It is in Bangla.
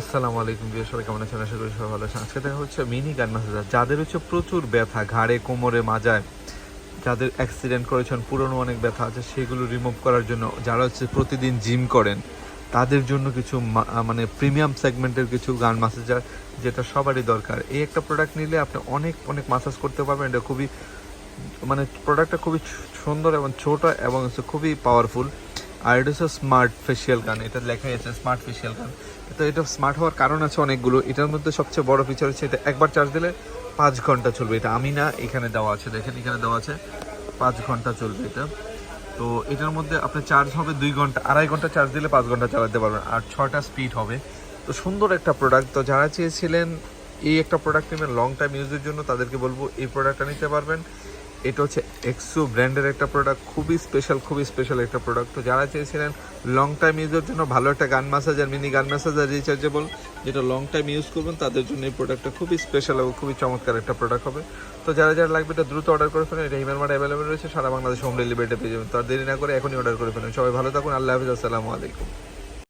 আসসালামু আলাইকুম বিয়ে সবাই কেমন আছেন? আশা করি সবাই ভালো আছেন। আজকে দেখা হচ্ছে মিনি গান মাসাজার যাদের হচ্ছে প্রচুর ব্যথা, ঘাড়ে, কোমরে, মাজায়, যাদের অ্যাক্সিডেন্ট করেছেন, পুরনো অনেক ব্যথা আছে, সেগুলো রিমুভ করার জন্য যারা হচ্ছে প্রতিদিন জিম করেন, তাদের জন্য কিছু মানে প্রিমিয়াম সেগমেন্টের কিছু গান মাসাজার যেটা সবারই দরকার। এই একটা প্রোডাক্ট নিলে আপনি অনেক অনেক মাসাজ করতে পারবেন। এটা খুবই মানে প্রোডাক্টটা খুবই সুন্দর এবং ছোট এবং হচ্ছে খুবই পাওয়ারফুল আর এটা হচ্ছে স্মার্ট ফেশিয়াল গান এটা লেখাই আছে স্মার্ট ফেশিয়াল গান তো এটা স্মার্ট হওয়ার কারণ আছে অনেকগুলো, এটার মধ্যে সবচেয়ে বড় ফিচার হচ্ছে এটা একবার চার্জ দিলে পাঁচ ঘণ্টা চলবে। এটা আমি না, এখানে দেওয়া আছে, দেখেন এখানে দেওয়া আছে, পাঁচ ঘণ্টা চলবে এটা। তো এটার মধ্যে আপনার চার্জ হবে দুই ঘণ্টা, আড়াই ঘণ্টা চার্জ দিলে পাঁচ ঘণ্টা চালাতে পারবেন, আর ছটা স্পিড হবে। তো সুন্দর একটা প্রোডাক্ট তো যারা চেয়েছিলেন এই একটা প্রোডাক্ট নেবেন লং টাইম ইউজের জন্য তাদেরকে বলব এই প্রোডাক্টটা নিতে পারবেন। এটা হচ্ছে এক্সো ব্র্যান্ডের একটা প্রোডাক্ট খুবই স্পেশাল খুবই স্পেশাল একটা প্রোডাক্ট তো যারা চেয়েছিলেন লং টাইম ইউজের জন্য, ভালো একটা gun massager mini gun massager rechargeable যেটা লং টাইম ইউজ করবেন, তাদের জন্য এই প্রোডাক্টটা খুবই স্পেশাল এবং খুবই চমৎকার একটা প্রোডাক্ট হবে। তো যারা যারা লাগবে, এটা দ্রুত অর্ডার করে ফেলেন। এটা হিমেল মার্ট অ্যাভেলেবেল রয়েছে, সারা বাংলাদেশ হোম ডেলিভারিতে পেয়ে যাবেন। তো আর দেরি না করে এখনই অর্ডার করে ফেলেন। সবাই ভালো থাকুন, আল্লাহ হাফিজ, আসসালামু আলাইকুম।